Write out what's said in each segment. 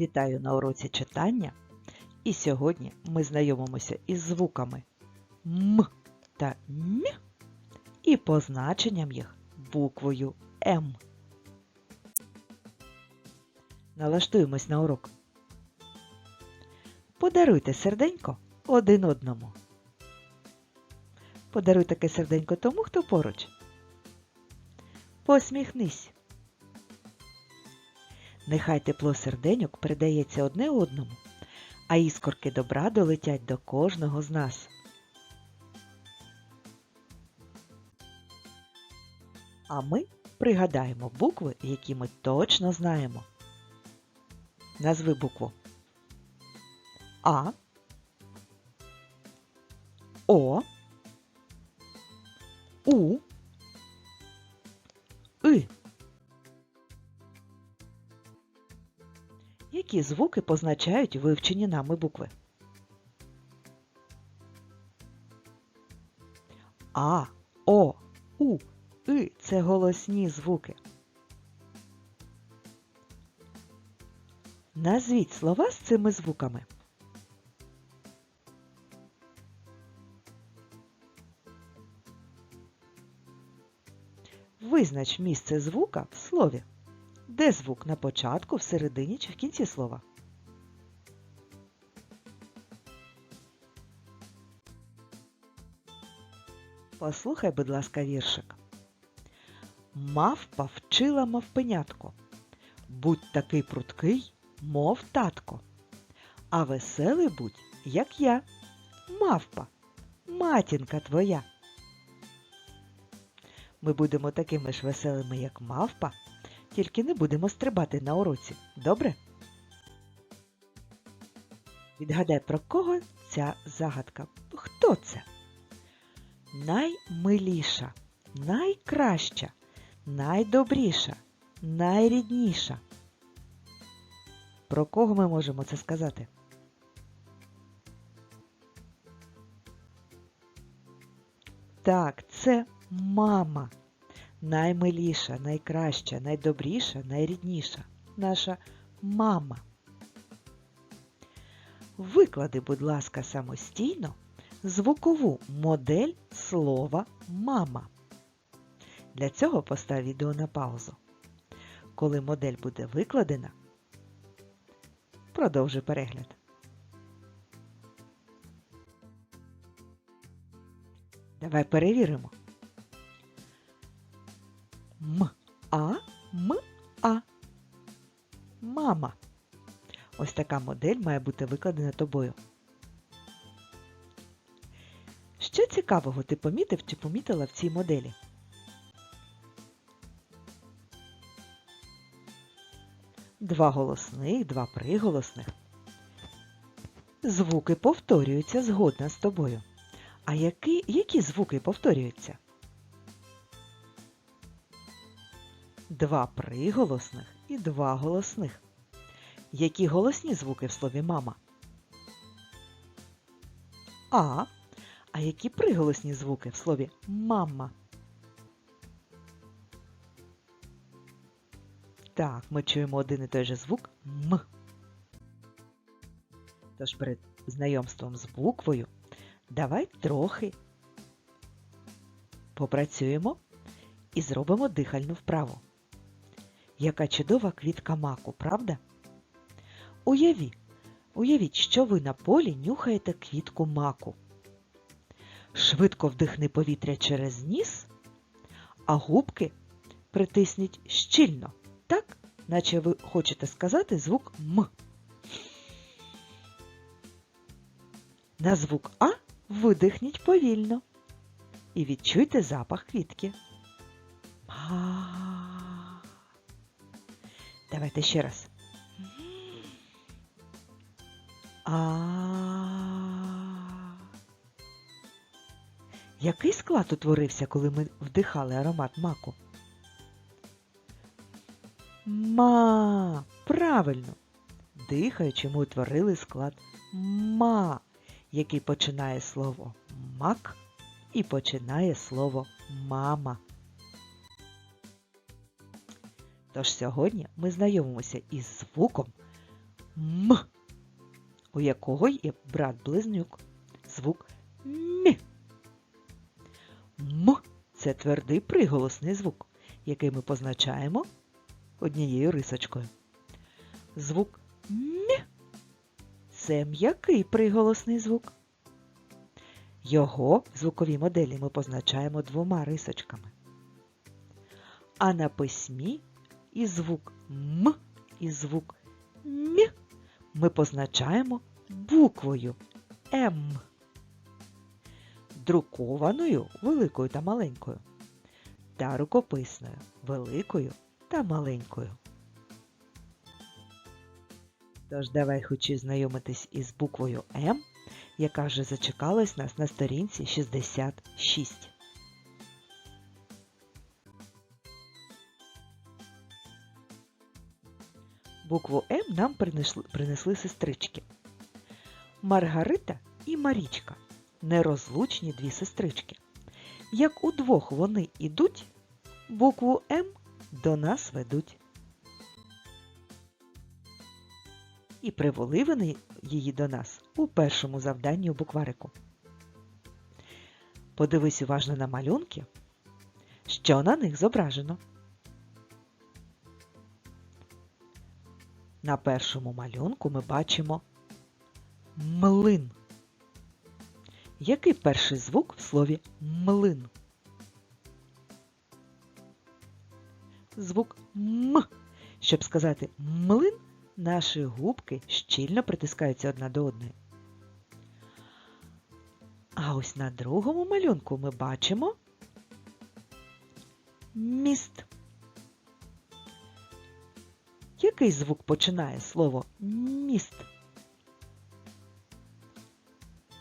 Вітаю на уроці читання. І сьогодні ми знайомимося із звуками М та М і позначенням їх буквою М. Налаштуємось на урок. Подаруйте серденько один одному. Подаруй таке серденько тому, хто поруч. Посміхнись. Нехай тепло серденьок передається одне одному, а іскорки добра долетять до кожного з нас. А ми пригадаємо букви, які ми точно знаємо. Назви букву А, О, У, Які звуки позначають вивчені нами букви? А, О, У, И це голосні звуки. Назвіть слова з цими звуками. Визнач місце звука в слові. Де звук на початку, всередині чи в кінці слова? Послухай, будь ласка, віршик. Мавпа вчила мавпенятко. Будь такий пруткий, мов татко. А веселий будь, як я. Мавпа, матінка твоя. Ми будемо такими ж веселими, як мавпа, тільки не будемо стрибати на уроці. Добре? Відгадай, про кого ця загадка? Хто це? Наймиліша, найкраща, найдобріша, найрідніша. Про кого ми можемо це сказати? Так, це мама. Наймиліша, найкраща, найдобріша, найрідніша. Наша мама. Виклади, будь ласка, самостійно звукову модель слова мама. Для цього постав відео на паузу. Коли модель буде викладена, продовжуй перегляд. Давай перевіримо. М, А, М, А. Мама. Ось така модель має бути викладена тобою. Що цікавого ти помітив чи помітила в цій моделі? Два голосних, два приголосних. Звуки повторюються згодна з тобою. А які, які звуки повторюються? Два приголосних і два голосних. Які голосні звуки в слові мама? А. А які приголосні звуки в слові мама? Так, ми чуємо один і той же звук М. Тож перед знайомством з буквою давай трохи попрацюємо і зробимо дихальну вправу. Яка чудова квітка маку, правда? Уяві, уявіть, що ви на полі нюхаєте квітку маку. Швидко вдихни повітря через ніс, а губки притисніть щільно, так, наче ви хочете сказати звук М. На звук А видихніть повільно і відчуйте запах квітки. А. Давайте ще раз. А. Який склад утворився, коли ми вдихали аромат маку? Ма. Правильно. Дихаючи, ми утворили склад ма, який починає слово мак і починає слово мама. Тож сьогодні ми знайомимося із звуком М, у якого є брат-близнюк. Звук М. М це твердий приголосний звук, який ми позначаємо однією рисочкою. Звук М це м'який приголосний звук. Його в звуковій моделі ми позначаємо двома рисочками. А на письмі і звук М, і звук М ми позначаємо буквою М. Друкованою великою та маленькою. Та рукописною великою та маленькою. Тож давай хочі знайомитись із буквою М, яка вже зачекалась нас на сторінці 66. Букву М нам принесли, принесли сестрички. Маргарита і Марічка нерозлучні дві сестрички. Як удвох вони ідуть, букву М до нас ведуть. І привели вони її до нас у першому завданні у букварику. Подивись уважно на малюнки, що на них зображено. На першому малюнку ми бачимо млин. Який перший звук в слові млин? Звук М. Щоб сказати млин, наші губки щільно притискаються одна до одної. А ось на другому малюнку ми бачимо міст. Який звук починає слово міст?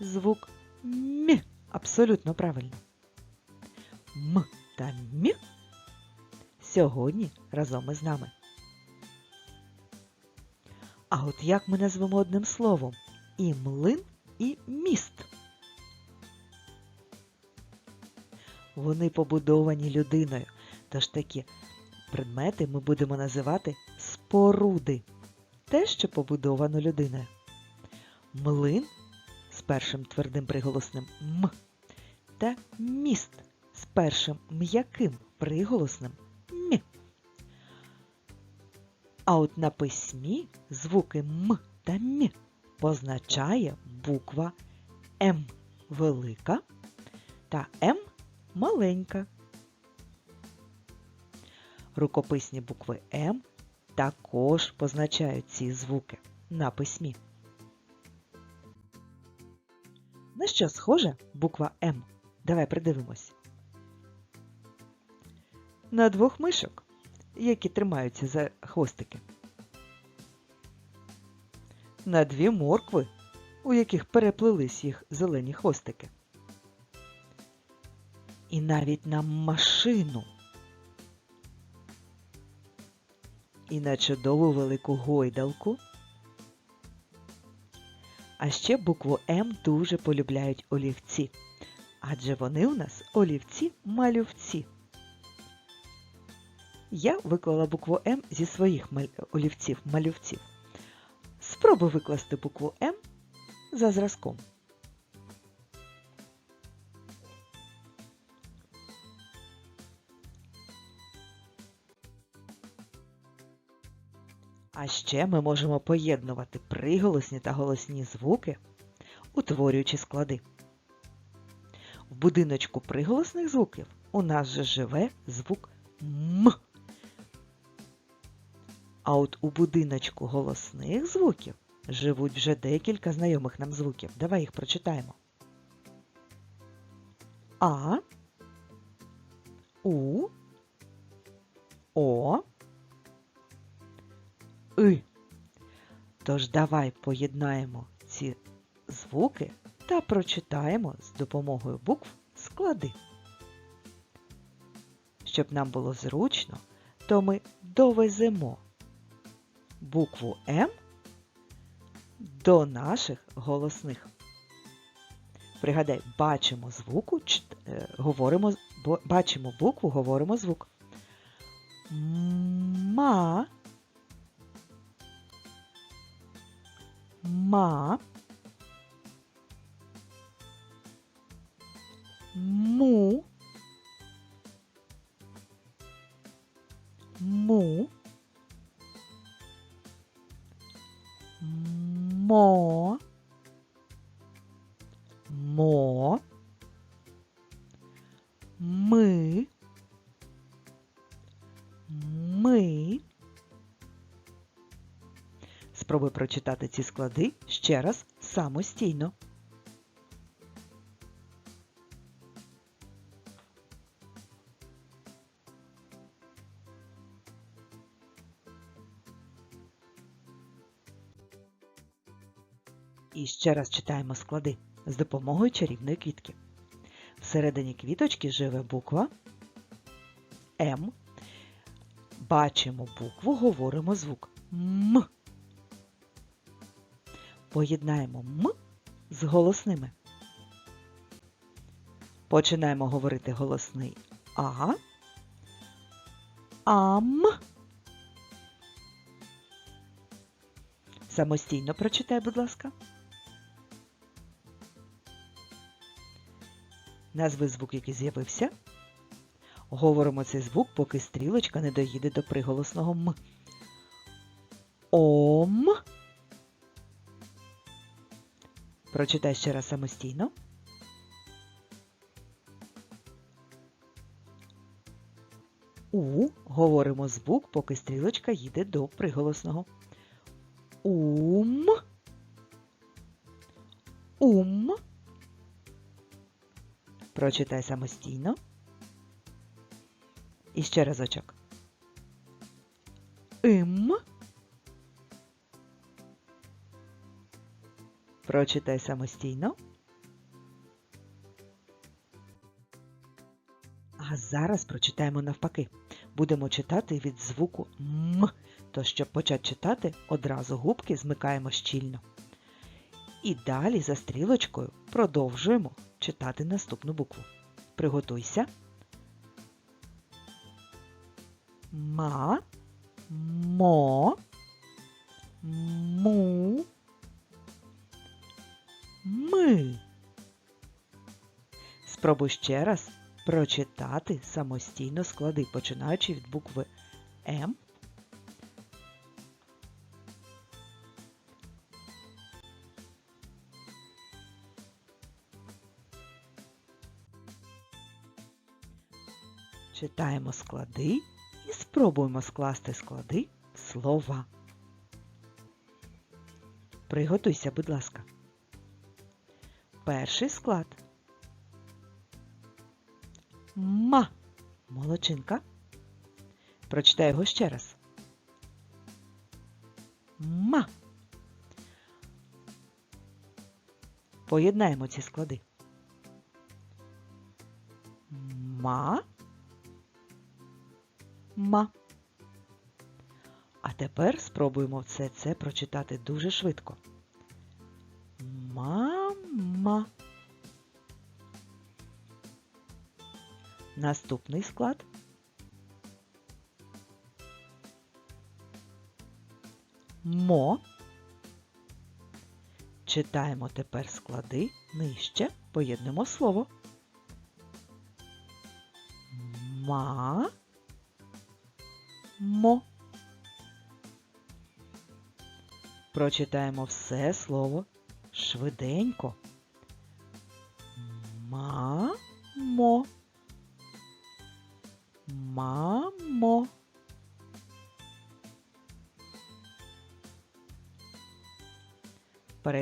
Звук М. Абсолютно правильно. М та М сьогодні разом із нами. А от як ми назвемо одним словом і млин, і міст? Вони побудовані людиною, тож такі предмети ми будемо називати споруди. Те, що побудовано людиною. Млин з першим твердим приголосним М та міст з першим м'яким приголосним М. А от на письмі звуки М та М позначає буква М велика та М маленька. Рукописні букви М також позначають ці звуки на письмі. На що схожа буква М? Давай придивимось. На двох мишок, які тримаються за хвостики. На дві моркви, у яких переплились їх зелені хвостики. І навіть на машину. І на чудову велику гойдалку. А ще букву М дуже полюбляють олівці, адже вони у нас олівці-малювці. Я виклала букву М зі своїх олівців-малювців. Спробуй викласти букву М за зразком. А ще ми можемо поєднувати приголосні та голосні звуки, утворюючи склади. В будиночку приголосних звуків у нас же живе звук М. А от у будиночку голосних звуків живуть вже декілька знайомих нам звуків. Давай їх прочитаємо. А, У, О, И. Тож давай поєднаємо ці звуки та прочитаємо з допомогою букв склади. Щоб нам було зручно, то ми довеземо букву М до наших голосних. Пригадай, бачимо звуку, е, говоримо, бачимо букву, говоримо звук. Ма ма, му, му, мо, мо, ми, ми. Спробуй прочитати ці склади ще раз самостійно. І ще раз читаємо склади з допомогою чарівної квітки. Всередині квіточки живе буква М. Бачимо букву, говоримо звук М. Поєднаємо М з голосними. Починаємо говорити голосний А. Ам. Самостійно прочитай, будь ласка. Назви звук, який з'явився. Говоримо цей звук, поки стрілочка не доїде до приголосного М. Ом. Прочитай ще раз самостійно. У. Говоримо звук, поки стрілочка їде до приголосного. Ум. Ум. Прочитай самостійно. І ще разочок. Ім. Прочитай самостійно. А зараз прочитаємо навпаки. Будемо читати від звуку М. То, щоб почати читати, одразу губки змикаємо щільно. І далі за стрілочкою продовжуємо читати наступну букву. Приготуйся. Ма, мо, му, Спробуй ще раз прочитати самостійно склади, починаючи від букви М. Читаємо склади і спробуємо скласти склади в слова. Приготуйся, будь ласка. Перший склад. Ма. Молодчинка. Прочитай його ще раз. Ма. Поєднаємо ці склади. Ма. Ма. А тепер спробуємо все це прочитати дуже швидко. Наступний склад. Мо. Читаємо тепер склади нижче, поєднуємо слово. Ма. Мо. Прочитаємо все слово швиденько.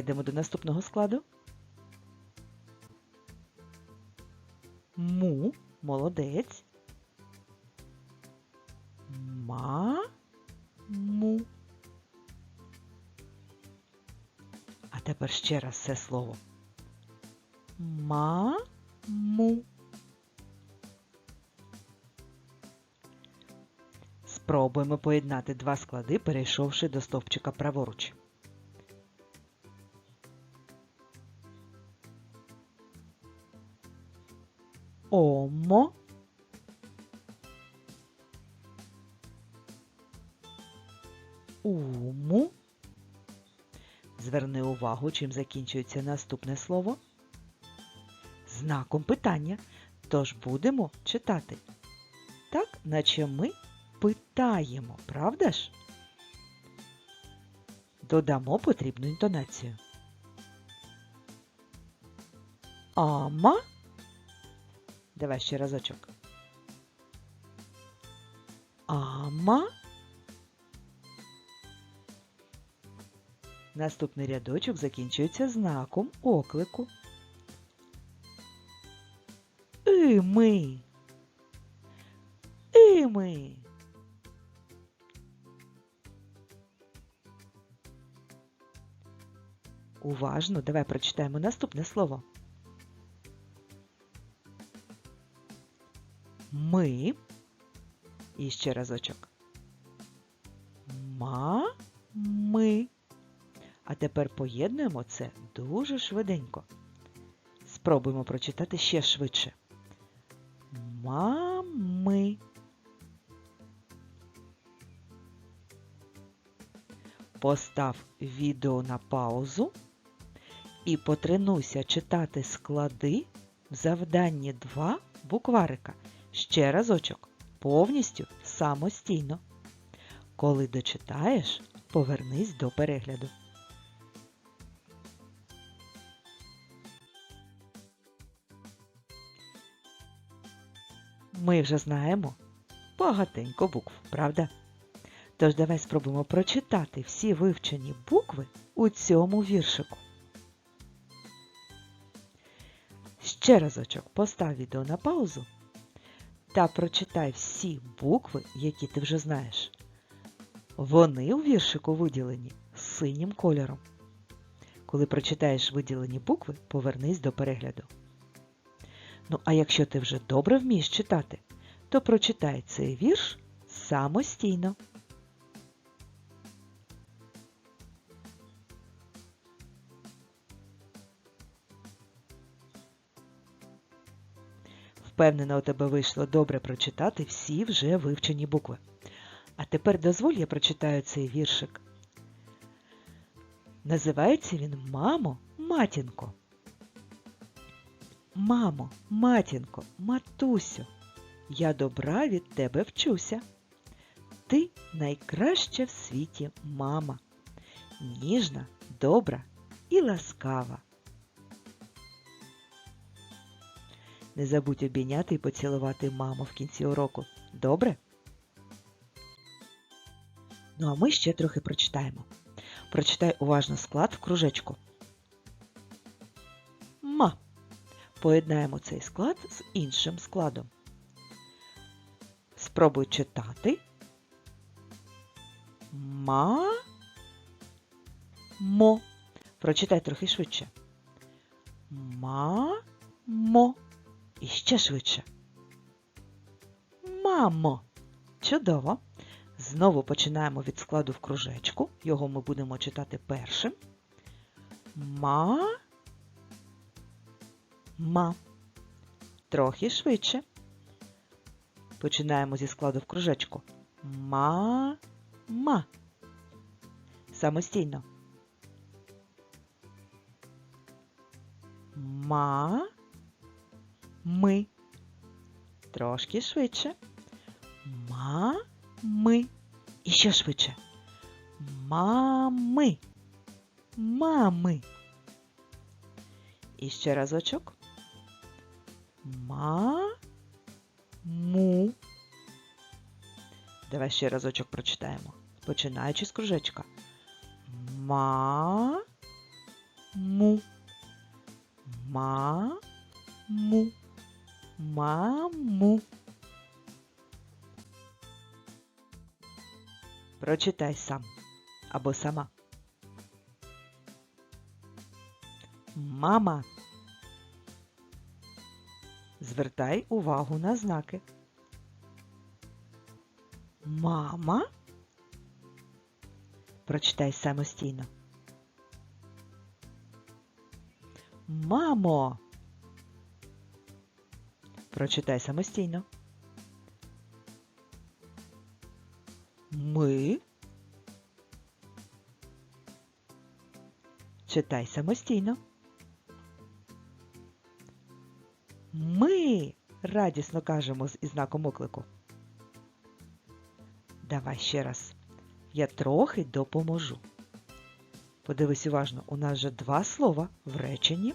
Перейдемо до наступного складу. Му. Молодець. Ма-му. А тепер ще раз це слово. Ма-му. Спробуємо поєднати два склади, перейшовши до стовпчика праворуч. Омо. Уму. Зверни увагу, чим закінчується наступне слово. Знаком питання. Тож будемо читати. Так, наче ми питаємо, правда ж? Додамо потрібну інтонацію. Ама. Давай ще разочок. Ама. Наступний рядочок закінчується знаком оклику. Ими. Ими. Уважно, давай прочитаємо наступне слово. Ми. І ще разочок. Ма. Ми. А тепер поєднуємо це дуже швиденько. Спробуємо прочитати ще швидше. Мами. Постав відео на паузу і потренуйся читати склади в завданні 2 букварика. Ще разочок. Повністю самостійно. Коли дочитаєш, повернись до перегляду. Ми вже знаємо багатенько букв, правда? Тож давай спробуємо прочитати всі вивчені букви у цьому віршику. Ще разочок постав відео на паузу та прочитай всі букви, які ти вже знаєш. Вони у віршику виділені синім кольором. Коли прочитаєш виділені букви, повернись до перегляду. Ну, а якщо ти вже добре вмієш читати, то прочитай цей вірш самостійно. Впевнена, у тебе вийшло добре прочитати всі вже вивчені букви. А тепер дозволь я прочитаю цей віршик. Називається він Мамо, матінко. Мамо, матінко, матусю, я добра від тебе вчуся. Ти найкраща в світі мама, ніжна, добра і ласкава. Не забудь обійняти і поцілувати маму в кінці уроку. Добре? Ну а ми ще трохи прочитаємо. Прочитай уважно склад в кружечку. Ма. Поєднаємо цей склад з іншим складом. Спробуй читати. Ма. Мо. Прочитай трохи швидше. Ма. Мо. І ще швидше. Мамо. Чудово. Знову починаємо від складу в кружечку. Його ми будемо читати першим. Ма. Ма. Трохи швидше. Починаємо зі складу в кружечку. Ма. Ма. Самостійно. Ма. Ми. Трошки швидше. Ма. Ми. І ще швидше. Мами. Мами. І ще разочок. Ма. Му. Давай ще разочок прочитаємо. Починаючи з кружечка. Ма. Му. Ма. Му. Маму. Прочитай сам або сама. Мама. Звертай увагу на знаки. Мама. Прочитай самостійно. Мамо. Прочитай самостійно. Ми. Читай самостійно. Ми радісно кажемо з знаком оклику. Давай ще раз. Я трохи допоможу. Подивись уважно, у нас же два слова в реченні.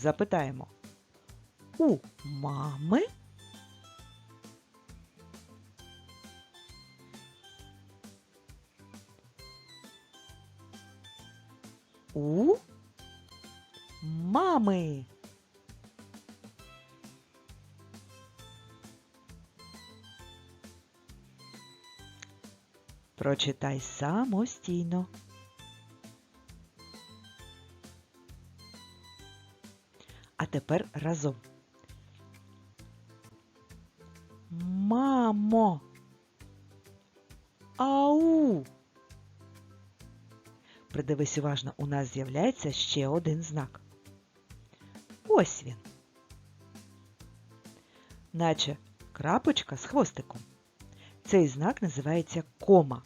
Запитаємо. У мами у мами. Прочитай самостійно. Тепер разом. Мамо. Ау. Придивись уважно, у нас з'являється ще один знак. Ось він. Наче крапочка з хвостиком. Цей знак називається кома.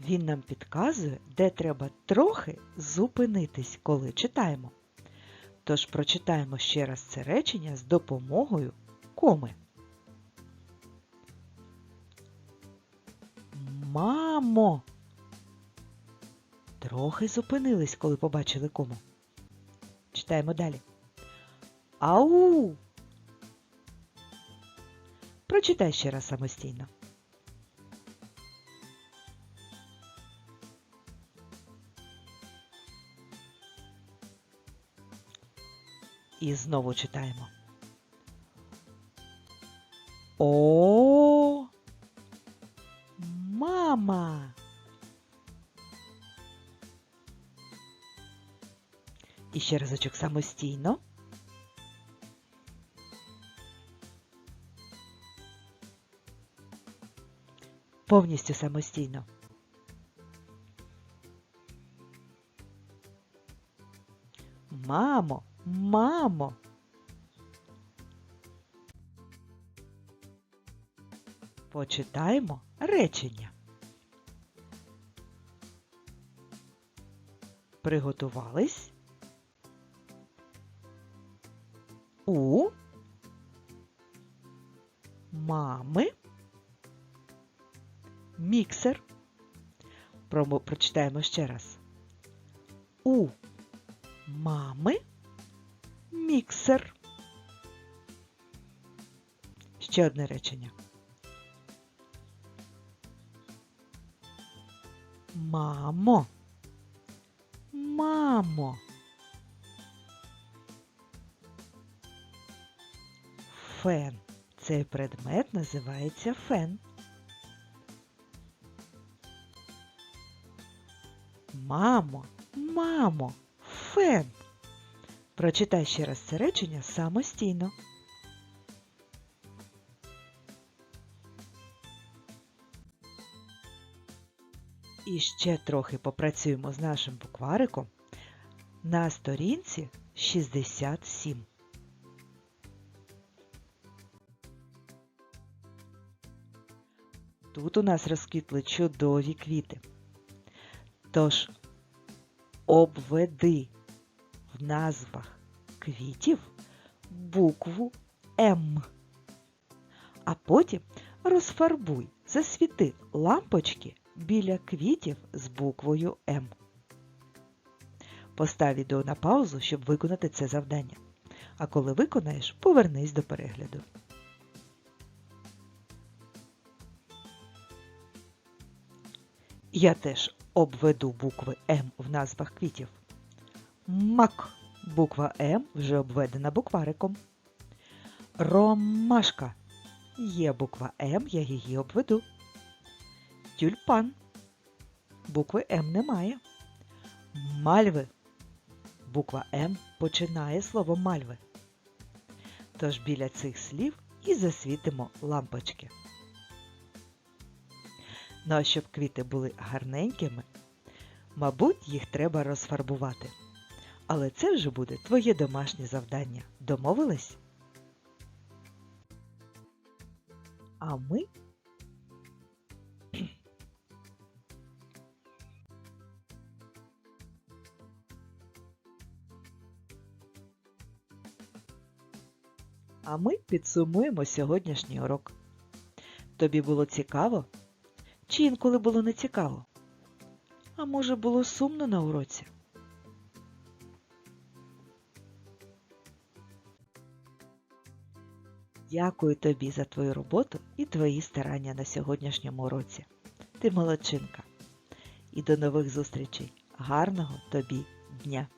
Він нам підказує, де треба трохи зупинитись, коли читаємо. Тож прочитаємо ще раз це речення з допомогою коми. Мамо! Трохи зупинились, коли побачили кому. Читаємо далі. Ау! Прочитай ще раз самостійно. І знову читаємо. О, мама. І ще разочок самостійно. Повністю самостійно. Мамо, мамо. Почитаємо речення. Приготувались. У мами міксер. Прочитаємо ще раз. Ще одне речення. Мамо. Мамо. Фен. Цей предмет називається фен. Мамо, мамо, фен. Прочитай ще раз це речення самостійно. І ще трохи попрацюємо з нашим буквариком на сторінці 67. Тут у нас розквітли чудові квіти. Тож обведи в назвах квітів букву М. А потім розфарбуй, засвіти лампочки біля квітів з буквою М. Постав відео на паузу, щоб виконати це завдання. А коли виконаєш, повернись до перегляду. Я теж обведу букви М в назвах квітів. Мак. Буква М вже обведена буквариком. Ромашка. Є буква М, я її обведу. Тюльпан. Букви М немає. Мальви. Буква М починає слово мальви. Тож біля цих слів і засвітимо лампочки. Ну а щоб квіти були гарненькими, мабуть, їх треба розфарбувати. Але це вже буде твоє домашнє завдання. Домовились? А ми А ми підсумуємо сьогоднішній урок. Тобі було цікаво? Чи інколи було не цікаво? А може було сумно на уроці? Дякую тобі за твою роботу і твої старання на сьогоднішньому уроці. Ти молодчинка. І до нових зустрічей. Гарного тобі дня!